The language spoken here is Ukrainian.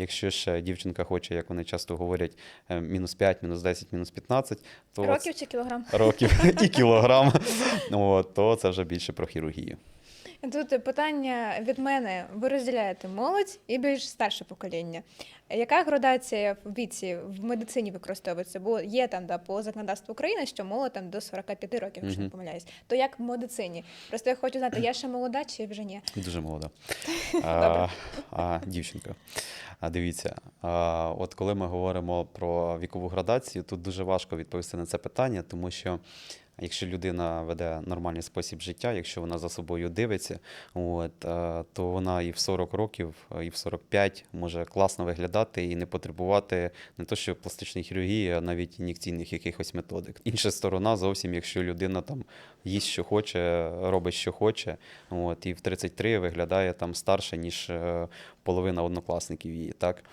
Якщо ж дівчинка хоче, як вони часто говорять, е, мінус 5, мінус 10, мінус 15, то Років чи кілограм? років і кілограм, то це вже більше про хірургію. Тут питання від мене: ви розділяєте молодь і більш старше покоління. Яка градація в віці в медицині використовується? Бо є там да, по законодавству України, що молодь там до 45 років, якщо не помиляюсь. То як в медицині? Просто я хочу знати, я ще молода чи вже ні? Дуже молода. А, а, дівчинка. Дивіться, от коли ми говоримо про вікову градацію, тут дуже важко відповісти на це питання, тому що якщо людина веде нормальний спосіб життя, якщо вона за собою дивиться, от, то вона і в 40 років, і в 45 може класно виглядати і не потребувати не то, що пластичної хірургії, а навіть ін'єкційних якихось методик. Інша сторона зовсім, якщо людина там їсть, що хоче, робить, що хоче, от, і в 33 виглядає там старше, ніж е, половина однокласників її. Так?